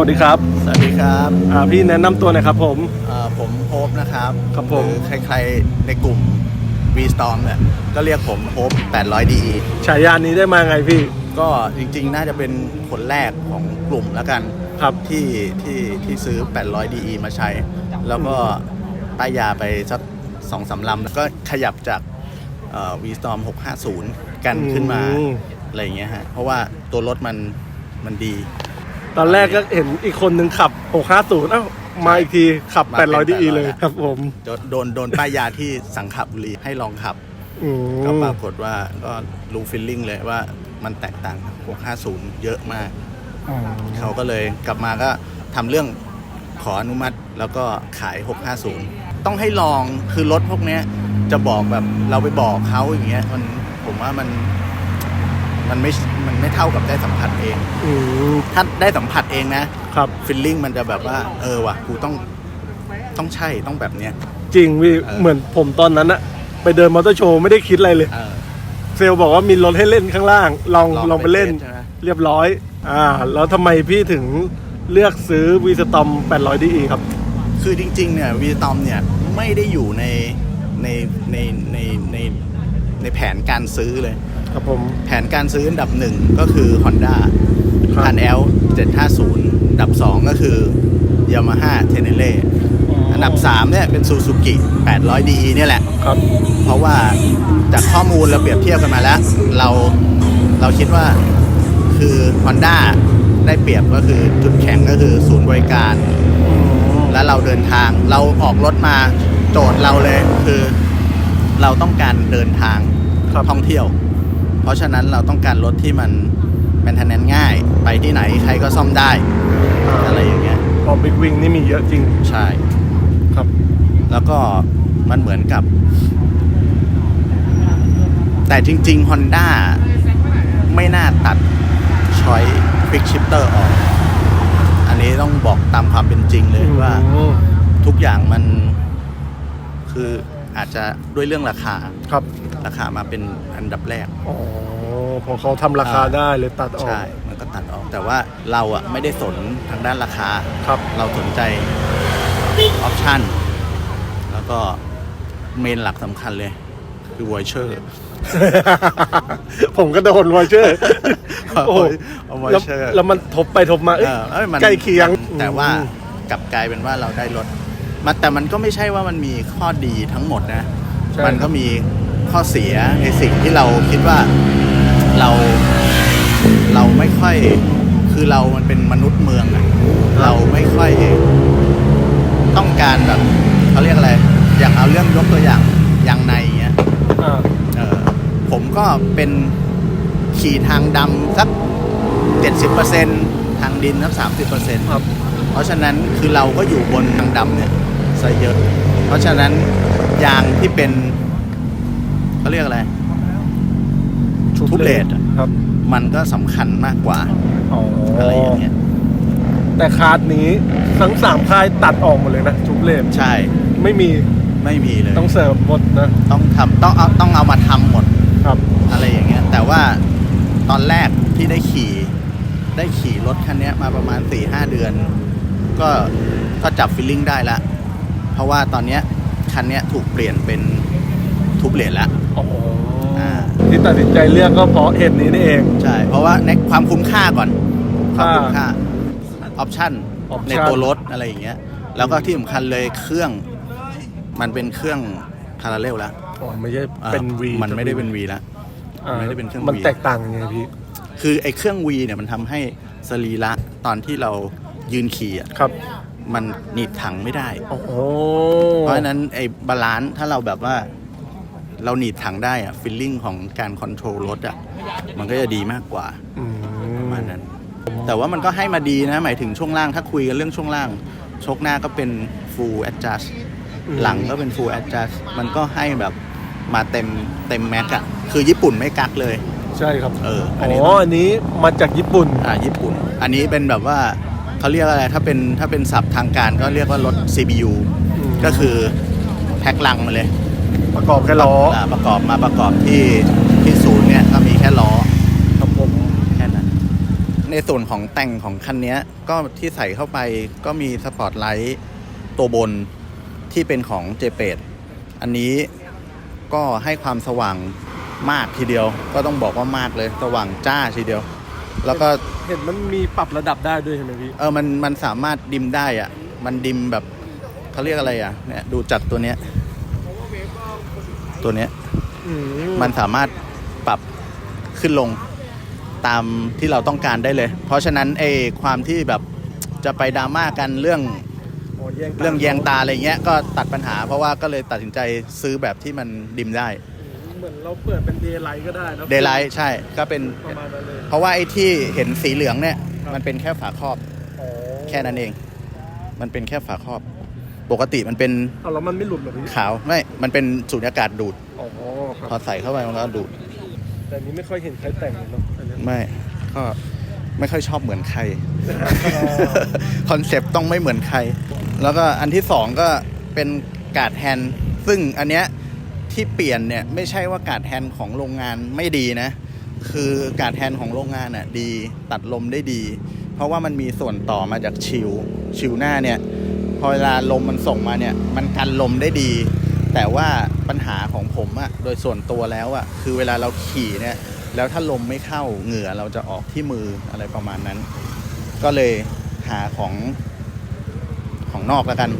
วัสดีครับสวัสดีครับอ่าพี่แนะนำตัวหน่อยครับผม เอ่อผมโฮปนะครับครับผม หอใครๆในกลุ่ม V Storm เนี่ยก็เรียกผมโฮป800 DE ฉายานี้ได้มาไงพี่ก็จริงๆ น่าจะเป็นคนแรกของกลุ่มแล้วกันครับ ที่ที่ที่ซื้อ 800 DE มาใช้ แล้วก็ป้ายยาไปสักสองสามลำแล้วก็ขยับจากเอ่อ V Storm 650 กันขึ้นมาอืม อะไรอย่างเงี้ยฮะเพราะว่าตัวรถมันมันดี ตอนแรกก็เห็นอีกคนนึงขับ 650เอ้ามาอีกทีขับ มาเป็น800 ดี800 เลยแล้วครับผมโดนโดนโดนป้ายยาที่สังขบุรีให้ลองขับ อืมก็ปรากฏว่าก็รู้ฟิลลิ่งเลยว่ามันแตกต่างกับ650 เยอะมาก อ๋อเขาก็เลยกลับมาก็ทำเรื่องขออนุมัติแล้วก็ขาย 650 ต้องให้ลองคือรถพวกเนี้ยจะบอกแบบเราไปบอกเขาอย่างเงี้ยมันผมว่ามัน มันไม่มันไม่เท่ากับได้สัมผัสเองอืมถ้าได้สัมผัสเองนะครับฟิลลิ่งมันจะแบบว่า เออว่ะกูต้องต้องใช่ต้องแบบเนี้ย จริงพี่เออ เหมือนผมตอนนั้นอะไปเดินมอเตอร์โชว์ไม่ได้คิดอะไรเลย เออ เซลลบอกว่ามีรถให้เล่นข้างล่าง ลองลองไปเล่นใช่ไหม เรียบร้อย อ่า แล้วทำไมพี่ถึงเลือกซื้อวีสตอม800ดีครับ คือจริงๆเนี่ยวีตอมเนี่ยไม่ได้อยู่ในในในในใน ในแผนการซื้อเลย ครับผม แผนการซื้ออันดับหนึ่งก็คือ Honda ครับคัน L 750อันดับ2ก็คือ Yamaha t e n e r e อันดับ3เนี่ยเป็น Suzuki 800 DE เนี่ยแหละ ครับ เพราะว่าจากข้อมูลเราเปรียบเทียบกันมาแล้ว เราเราคิดว่าคือ Honda ได้เปรียบก็คือจุดแข็งก็คือศูนย์บริการ แล้วเราเดินทางเราออกรถมาโจทย์เราเลยคือ เราต้องการเดินทางครับ ท่องเที่ยว เพราะฉะนั้นเราต้องการรถที่มันเป็นทนนง่าย ไปที่ไหนใครก็ซ่อมได้อะไรอย่างเงี้ยพอบิ๊กวิงนี่มีเยอะจริงใช่ ครับ แล้วก็มันเหมือนกับ แต่จริง ๆ Honda ไม่น่าตัดช้อยควิกชิปเตอร์ออก อันนี้ต้องบอกตามความเป็นจริงเลยว่าอืมทุกอย่างมันคือ อาจจะด้วยเรื่องราคาครับราคามาเป็นอันดับแรกอ๋อพอเขาทำราคาอ่าได้เลยตัดออกใช่มันก็ตัดออกแต่ว่าเราอะไม่ได้สนทางด้านราคาครับเราสนใจออปชั่นแล้วก็เมนหลักสำคัญเลย คือวอเชอร์ผมก็โดนวอเชอร์โอ้โหเอาวอแล้วเชอร์แล้วมันทบไปทบมาเอ้ยใกล้เคียง แต่ว่าอืมกลับกลายเป็นว่าเราได้รถ มาแต่มันก็ไม่ใช่ว่ามันมีข้อดีทั้งหมดนะ ใช่ มันก็มีข้อเสียในสิ่งที่เราคิดว่าเราเราไม่ค่อยคือเรามันเป็นมนุษย์เมืองอะเราไม่ค่อยต้องการแบบเขาเรียกอะไร อย่างเอาเรื่องยกตัวอย่างยางในเงี้ย อ่าเออผมก็เป็นขี่ทางดำสักเจ็ดสิบเปอร์เซ็นทางดินสักสามสิบเปอร์เซ็นครับ เพราะฉะนั้นคือเราก็อยู่บนทางดำเนี่ย ซะเยอะ เพราะฉะนั้นยางที่เป็นเขาเรียกอะไรทุบเลทอะครับ มันก็สำคัญมากกว่าอ๋อออะไรอย่างเงี้ยแต่คาร์ดนี้ทั้งสามค่ายตัดออกหมดเลยนะทุบเลนใช่ ไม่มีไม่มีเลย ต้องเสิร์ฟหมดนะ ต้องทำต้องเอาต้องเอามาทำหมดครับ อะไรอย่างเงี้ย แต่ว่าตอนแรกที่ได้ขี่ได้ขี่รถคันเนี้ยมาประมาณ4ี่ห้าเดือน ก็ก็จับฟีลลิ่งได้ละ เพราะว่าตอนเนี้ยคันเนี้ยถูกเปลี่ยนเป็นทุบเลทแล้วอ๋ออ่าที่ตัดสินใจเลือกก็เพราะเหตุนี้นี่เอง ใช่เพราะว่าในความคุ้มค่าก่อนความค่าคุ้มค่าออปชั่น option ในตัวรถอะไรอย่างเงี้ยแล้วก็ที่สำคัญเลยเครื่องมันเป็นเครื่องพาราเรลแล้วอ๋อไม่ใช่อ่าเป็นวีมันไม่ได้เป็น V แล้วอ่าไม่ได้เป็นเครื่องมัน V แตกต่างยังไงพี่ คือไอ้เครื่อง V เนี่ยมันทำให้สรีระตอนที่เรายืนขี่อะครับ มันหนีบถังไม่ได้ โอ้โหเพราะฉะนั้นไอ้บาลานซ์ถ้าเราแบบว่า เราหนีบถังได้อะฟิลลิ่งของการคอนโทรลรถอะมันก็จะดีมากกว่าอืมประมาณนั้น แต่ว่ามันก็ให้มาดีนะ หมายถึงช่วงล่างถ้าคุยกันเรื่องช่วงล่างชกหน้าก็เป็น full adjust หลังก็เป็น full adjust มันก็ให้แบบมาเต็มเต็มแม็กอะคือญี่ปุ่นไม่กักเลยใช่ครับ เออ อัอ๋นนี้ออันนี้มาจากญี่ปุ่น อ่า ญี่ปุ่น อันนี้เป็นแบบว่า เขาเรียกอะไรถ้าเป็นถ้าเป็นศัพท์ทางการก็เรียกว่ารถ CBU อืมก็คือแพ็คลังมาเลย ประกอบแค่ล้อาประกอบมาประกอบที่ที่ศูนย์เนี่ยก็มีแค่ล้อครับผมแค่นั้นในส่วนของแต่งของคันเนี้ยก็ที่ใส่เข้าไปก็มีสปอตไลท์ตัวบนที่เป็นของเจเปดอันนี้ก็ให้ความสว่างมากทีเดียว ก็ต้องบอกว่ามากเลยสว่างจ้าทีเดียว แล้วก็เห็นมันมีปรับระดับได้ด้วยใช่ไหมพี่ เออมันมันสามารถดิมได้อะมันดิมแบบเขาเรียกอะไรอะเนี่ยดูจากตัวเนี้ยตัวเนี้ยอืมันสามารถปรับขึ้นลงตามที่เราต้องการได้เลย เพราะฉะนั้นไอ้ความที่แบบจะไปดราม่ากันเรื่องอ๋อแยงตาเรื่องแยงตาอะไรเงี้ยก็ตัดปัญหา เพราะว่าก็เลยตัดสินใจซื้อแบบที่มันดิมได้ เหมือนเราเปิดเป็นเดย์ไลท์ก็ได้นะเดย์ไลท์ใช่ก็เป็นประมาณนั้นเลยเพราะว่าไอ้ที่เห็นสีเหลืองเนี่ย มันเป็นแค่ฝาครอบอ๋อแค่นั้นเอง มันเป็นแค่ฝาครอบ ปกติมันเป็นเอาแล้วมันไม่หลุดเหรอพี่ขาวไม่ มันเป็นสูญญากาศดูดอ๋อคพอรับใส่เข้าไปมันก็ดูด แต่อันนี้ไม่ค่อยเห็นใครแต่งเลยเนาะอันเนี้ยไม่ก็ไม่ค่อยชอบเหมือนใครคอนเซปต์ต้องไม่เหมือนใคร แล้วก็อันที่สองก็เป็นการ์ดแฮนด์ซึ่งอันเนี้ย ที่เปลี่ยนเนี่ยไม่ใช่ว่าการ์ดแฮนของโรงงานไม่ดีนะ คือการ์ดแฮนของโรงงานอะดีตัดลมได้ดี เพราะว่ามันมีส่วนต่อมาจากชิลชิลหน้าเนี่ยพอเวลาลมมันส่งมาเนี่ยมันกันลมได้ดี แต่ว่าปัญหาของผมอะโดยส่วนตัวแล้วอะคือเวลาเราขี่เนี่ยแล้วถ้าลมไม่เข้าเหงื่อเราจะออกที่มืออะไรประมาณนั้น ก็เลยหาของของนอกแล้วกัน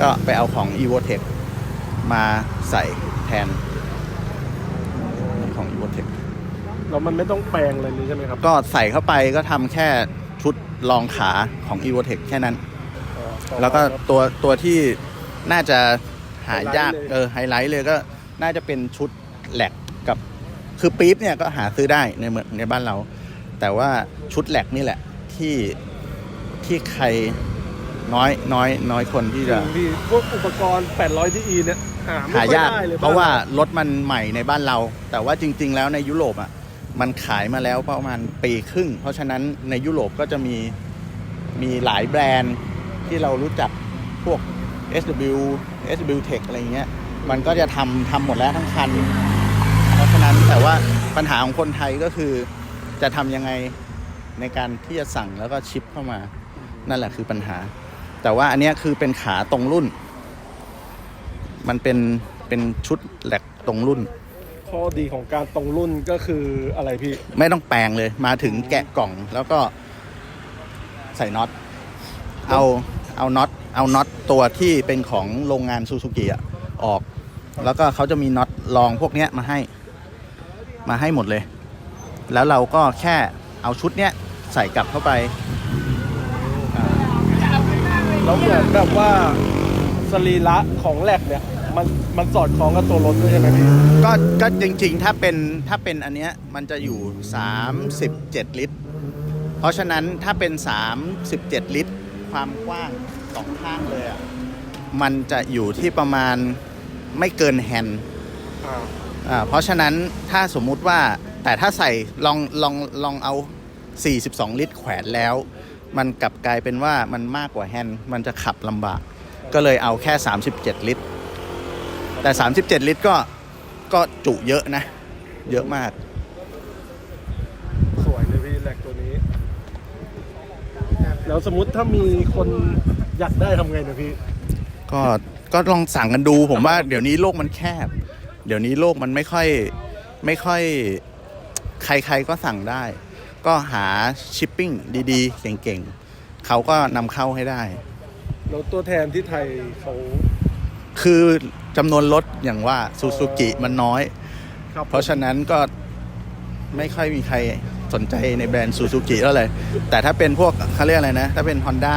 ก็ไปเอาของ e v o t e c มาใส่แทนของ e v o t e c แล้วมันไม่ต้องแปลงอะไรเลยใช่ไหมครับ ก็ใส่เข้าไปก็ทำแค่ชุดรองขาของ e v o t e c แค่นั้นอ๋อต่อไปแล้วก็ครับตัวตัวที่น่าจะหายากไฮไลท์เลยเออไฮไลท์เลยก็น่าจะเป็นชุดแหลกกับคือปี๊บเนี่ยก็หาซื้อได้ในเมืองในบ้านเรา แต่ว่าชุดแหลกนี่แหละที่ที่ใครน้อยน้อยน้อยคนที่จะพี่พวกอุปกรณ์ 800ดีเนี่ย หาไม่หาค่อยยาก ได้เลยเพราะว่ารถมันใหม่ในบ้านเรา แต่ว่าจริง ๆ แล้วในยุโรปอะมันขายมาแล้วประมาณปีครึ่ง เพราะฉะนั้นในยุโรปก็จะมีมีหลายแบรนด์ที่เรารู้จักพวก SW SW Tech อะไรเงี้ยมันก็จะทำทำหมดแล้วทั้งคัน เพราะฉะนั้นแต่ว่าปัญหาของคนไทยก็คือจะทำยังไงในการที่จะสั่งแล้วก็ชิปเข้ามา นั่นแหละคือปัญหา แต่ว่าอันเนี้ยคือเป็นขาตรงรุ่น มันเป็นเป็นชุดแหลกตรงรุ่น ข้อดีของการตรงรุ่นก็คืออะไรพี่ ไม่ต้องแปลงเลยมาถึงแกะกล่องแล้วก็ใส่น็อต เอาเอาน็อตเอาน็อตตัวที่เป็นของโรงงานซูซูกิอะออก แล้วก็เขาจะมีน็อตรองพวกเนี้ยมาให้ มาให้หมดเลย แล้วเราก็แค่เอาชุดเนี้ยใส่กลับเข้าไปอ่าแล้วเหมือนแบบว่า สรีระของแลกเนี่ยมันมันสอดคล้องกับตัวรถด้วยใช่ไหมพี่ก็ก็จริงๆ ถ้าเป็นถ้าเป็นอันเนี้ยมันจะอยู่ 37 ลิตร เพราะฉะนั้นถ้าเป็น 37 ลิตร ความกว้างสองข้างเลยอะมันจะอยู่ที่ประมาณไม่เกินแฮนด์อ่าอ่าเพราะฉะนั้นถ้าสมมุติว่าแต่ถ้าใส่ลองลองลองเอา 42 ลิตรแขวนแล้ว มันกลับกลายเป็นว่ามันมากกว่าแฮนด์มันจะขับลำบาก ก็เลยเอาแค่ 37 ลิตร แต่ 37 ลิตรก็ก็จุเยอะนะ เยอะมาก สวยเลยพี่แลกตัวนี้ แล้วสมมติถ้ามีคนอยากได้ทำไงเนะพี่ ก็ก็ลองสั่งกันดูผมว่าเดี๋ยวนี้โลกมันแคบ เดี๋ยวนี้โลกมันไม่ค่อยไม่ค่อยใครๆก็สั่งได้ ก็หาชิปปิ้งดีๆ เก่งๆ เขาก็นำเข้าให้ได้ แล้วตัวแทนที่ไทยเขาคือจำนวนรถอย่างว่าซูซูกิมันน้อย ครับเพราะฉะนั้นก็ไม่ค่อยมีใครสนใจในแบรนด์ซูซูกิแล้วเลยแต่ถ้าเป็นพวกเขาเรียกอะไรนะ ถ้าเป็น Honda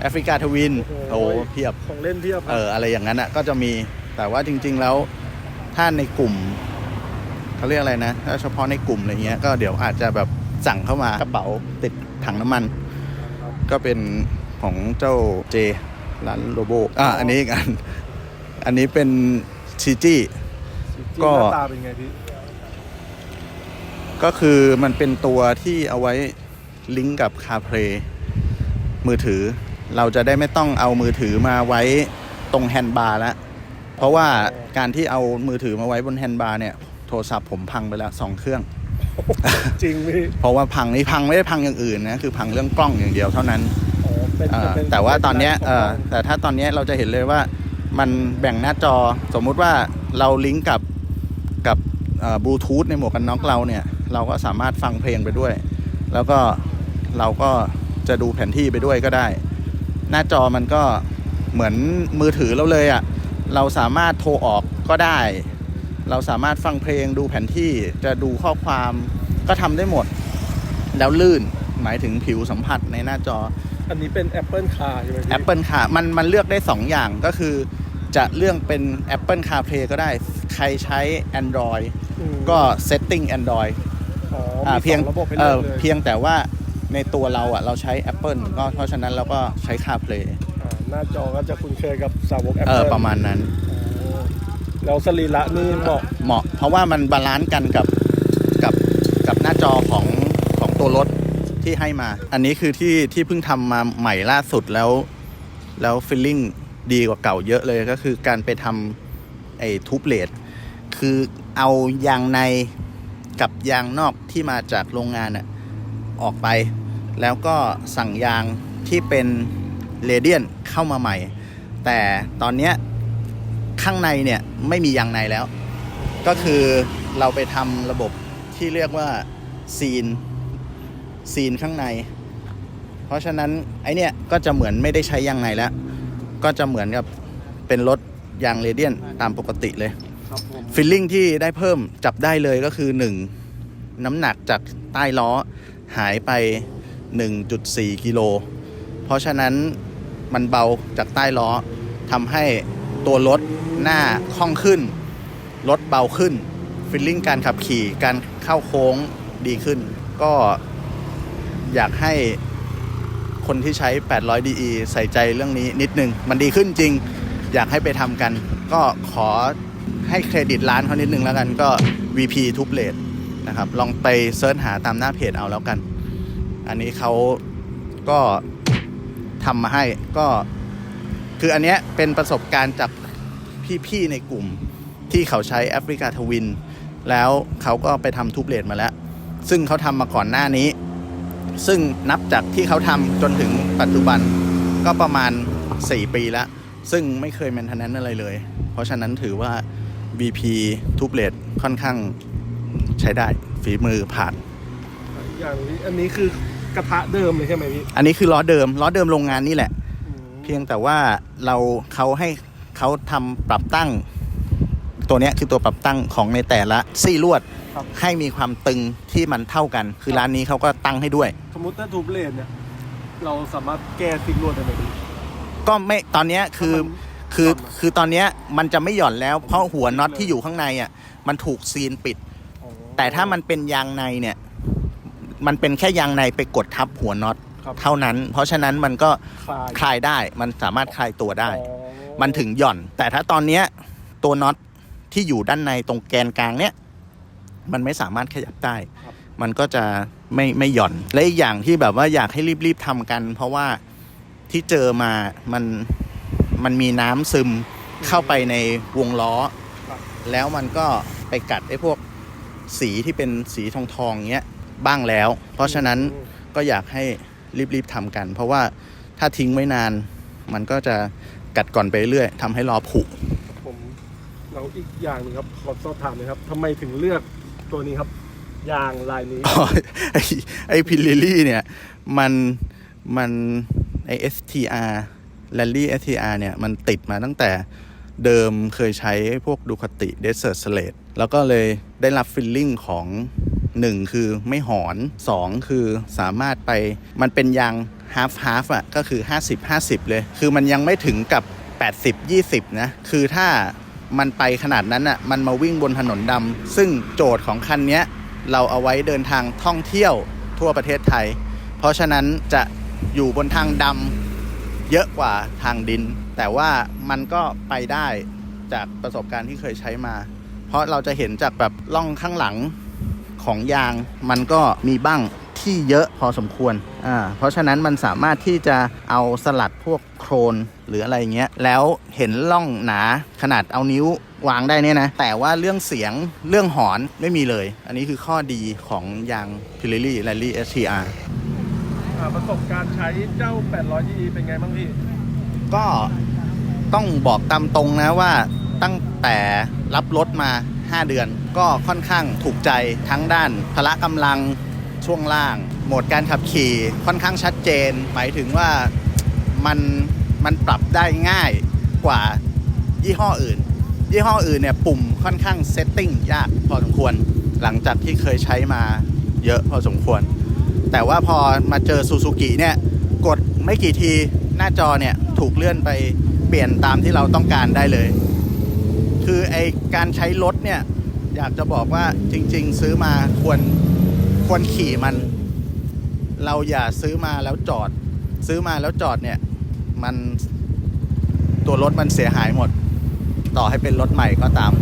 แอฟริกาทวินโอ้เพียบ ของเล่นเพียบเอออะไรอย่างนั้นอะก็จะมีแต่ว่าจริง ๆแล้วถ้าในกลุ่มเขาเรียกอะไรนะ ถ้าเฉพาะในกลุ่มอะไรเงี้ยก็เดี๋ยวอาจจะแบบสั่งเข้ามากระเป๋าติดถังน้ำมัน ก็เป็น ของเจ้าเจร้านโลโบอะอันนี้อีกอัน อันนี้เป็นซีจีก็หน้าตาเป็นไงพี่ ก็คือมันเป็นตัวที่เอาไว้ลิงก์กับ CarPlay มือถือ เราจะได้ไม่ต้องเอามือถือมาไว้ตรงแฮนด์บาร์แล้วเพราะว่าการที่เอามือถือมาไว้บนแฮนด์บาร์เนี่ย โทรศัพท์ผมพังไปแล้วสองเครื่อง จริงพี่ เพราะว่าพังนี่พังไม่ได้พังอย่างอื่นนะ คือพังเรื่องกล้องอย่างเดียวเท่านั้นอ๋อ เป็นเอ่อเป็นแต่ว่าตอนเนี้ยขงเออราแต่ถ้าตอนเนี้ยเราจะเห็นเลยว่ามันแบ่งหน้าจอสมมุติว่าเราลิงก์กับกับบลูทูธในหมวกกันน็อกเราเนี่ย เราก็สามารถฟังเพลงไปด้วย แล้วก็เราก็จะดูแผนที่ไปด้วยก็ได้ หน้าจอมันก็เหมือนมือถือเราเลยอะ่ะเราสามารถโทรออกก็ได้ เราสามารถฟังเพลงดูแผนที่จะดูข้อความก็ทำได้หมด แล้วลื่นหมายถึงผิวสัมผัสในหน้าจอ อันนี้เป็น Apple Car ใช่ไหมพี่ Apple Car มันมันเลือกได้ 2 อย่างก็คือ จะเลือกเป็น Apple CarPlay ก็ได้ ใครใช้ Android อืมก็ setting Android อ๋ออ่ามีเพียงสอระบบให้เอเลืออกเลยเพียงแต่ว่าในตัวเราอะเราใช้ Apple ก็เพราะฉะนั้นเราก็ใช้ CarPlay อ่าหน้าจอก็จะคุ้นเคยกับสาวก เอ Apple อประมาณนั้นอ๋อแล้วสรีระนี่เหมาะเหมาะ เพราะว่ามันบาลานซ์กันกับกับกับหน้าจอของของตัวรถ ที่ให้มา อันนี้คือที่ที่เพิ่งทำมาใหม่ล่าสุดแล้ว แล้วฟีลลิ่งดีกว่าเก่าเยอะเลยก็คือการไปทำไอ้ทูบเลดคือเอายางในกับยางนอกที่มาจากโรงงานอะออกไป แล้วก็สั่งยางที่เป็นเรเดียนเข้ามาใหม่ แต่ตอนเนี้ยข้างในเนี่ยไม่มียางในแล้ว ก็คือเราไปทำระบบที่เรียกว่าซีน ซีนข้างใน เพราะฉะนั้นไอเนี่ยก็จะเหมือนไม่ได้ใช้ยางในแล้ว ก็จะเหมือนกับเป็นรถยางเรเดียนตามปกติเลยครับผมฟิลลิ่งที่ได้เพิ่มจับได้เลยก็คือ 1 น้ำหนักจากใต้ล้อหายไป 1.4 กิโล เพราะฉะนั้นมันเบาจากใต้ล้อทำให้ตัวรถหน้าคล่องขึ้น รถเบาขึ้นฟิลลิ่งการขับขี่การเข้าโค้งดีขึ้น ก็ อยากให้คนที่ใช้ 800 DE ใส่ใจเรื่องนี้นิดนึง มันดีขึ้นจริง อยากให้ไปทำกัน ก็ขอให้เครดิตร้านเขานิดนึงแล้วกันก็ VP ทุบเลทนะครับ ลองไปเซิร์ชหาตามหน้าเพจเอาแล้วกัน อันนี้เขาก็ทำมาให้ก็ คืออันเนี้ยเป็นประสบการณ์จากพี่ ๆ ในกลุ่มที่เขาใช้แอฟริกาทวิน แล้วเขาก็ไปทำทุบเลทมาแล้ว ซึ่งเขาทำมาก่อนหน้านี้ ซึ่งนับจากที่เขาทำจนถึงปัจจุบันก็ประมาณ 4 ปีแล้ว ซึ่งไม่เคยแมนเทนแนนอะไรเลย เพราะฉะนั้นถือว่า VP ทุบเลทค่อนข้างใช้ได้ฝีมือผ่าน อย่างนี้อันนี้คือกระทะเดิมเลยใช่ไหมพี่ อันนี้คือล้อเดิมล้อเดิมโรงงานนี่แหละอืมเพียงแต่ว่าเราเขาให้เขาทำปรับตั้ง ตัวเนี้ยคือตัวปรับตั้งของในแต่ละซี่ลวด ครับ ให้มีความตึงที่มันเท่ากัน คือร้านนี้เขาก็ตั้งให้ด้วย สมมติถ้าทูบเลนเนี่ย เราสามารถแก้ติ๊กลวดได้ไหมพี่ ก็ไม่ตอนเนี้ยคือถ้ามันคือหย่อนมาคือตอนเนี้ยมันจะไม่หย่อนแล้ว เพราะหัวน็อตที่อยู่ข้างในอะมันถูกซีนปิด อ๋อแต่ถ้ามันเป็นยางในเนี่ย มันเป็นแค่ยางในไปกดทับหัวน็อตครับเท่านั้น เพราะฉะนั้นมันก็คลายคลายได้มันสามารถคลายตัวได้ อ๋อมันถึงหย่อน แต่ถ้าตอนเนี้ยตัวน็อตที่อยู่ด้านในตรงแกนกลางเนี้ย มันไม่สามารถขยับได้ มันก็จะไม่ไม่หย่อน และอีกอย่างที่แบบว่าอยากให้รีบๆทำกัน เพราะว่าที่เจอมามันมันมีน้ำซึมเข้าไปในวงล้อ แล้วมันก็ไปกัดไอ้พวกสีที่เป็นสีทองทองๆเงี้ยบ้างแล้ว เพราะฉะนั้นอืมก็อยากให้รีบๆทำกัน เพราะว่าถ้าทิ้งไว้นานมันก็จะกัดก่อนไปเรื่อยทำให้ล้อผุผมเราอีกอย่างหนึงครับขอสอบถามเลยครับทำไมถึงเลือก ตัวนี้ครับ ยางลายนี้ อ๋อไอ้ไอ้พิลลิลี่เนี่ย มันมันไอ STR แ a ลลี่ STR เนี่ย มันติดมาตั้งแต่เดิมเคยใช้พวกดูคติ Desert Slate แล้วก็เลยได้รับฟิลลิ่งของหนึ่งคือไม่หอนสองคือสามารถไปมันเป็นยาง half half อะก็คือ 50 50 เลย คือมันยังไม่ถึงกับ 80 20 นะ คือถ้า มันไปขนาดนั้นอะมันมาวิ่งบนถนนดำซึ่งโจทย์ของคันเนี้ยเราเอาไว้เดินทางท่องเที่ยวทั่วประเทศไทย เพราะฉะนั้นจะอยู่บนทางดำเยอะกว่าทางดิน แต่ว่ามันก็ไปได้จากประสบการณ์ที่เคยใช้มา เพราะเราจะเห็นจากแบบล่องข้างหลังของยางมันก็มีบ้าง ที่เยอะพอสมควรอ่าเพราะฉะนั้นมันสามารถที่จะเอาสลัดพวกโคครนหรืออะไรเงี้ยแล้วเห็นล่องหนาขนาดเอานิ้ววางได้เนี่ยนะ แต่ว่าเรื่องเสียงเรื่องหอนไม่มีเลย อันนี้คือข้อดีของยาง Pirelli Rally STR อ่าประสบการณ์ใช้เจ้า 800 e เป็นไงบ้างพี่ ก็ต้องบอกตามตรงนะว่าตั้งแต่รับรถมา 5 เดือน ก็ค่อนข้างถูกใจทั้งด้านพละกำลัง ช่วงล่าง โหมดการขับขี่ค่อนข้างชัดเจน หมายถึงว่ามันมันปรับได้ง่ายกว่ายี่ห้ออื่น ยี่ห้ออื่นเนี่ยปุ่มค่อนข้างเซตติ้งยากพอสมควร หลังจากที่เคยใช้มาเยอะพอสมควร แต่ว่าพอมาเจอซูซูกิเนี่ยกดไม่กี่ทีหน้าจอเนี่ยถูกเลื่อนไปเปลี่ยนตามที่เราต้องการได้เลย คือไอการใช้รถเนี่ยอยากจะบอกว่าจริง ๆ ซื้อมาควร ควรขี่มัน เราอย่าซื้อมาแล้วจอด ซื้อมาแล้วจอดเนี่ย มันตัวรถมันเสียหายหมด ต่อให้เป็นรถใหม่ก็ตาม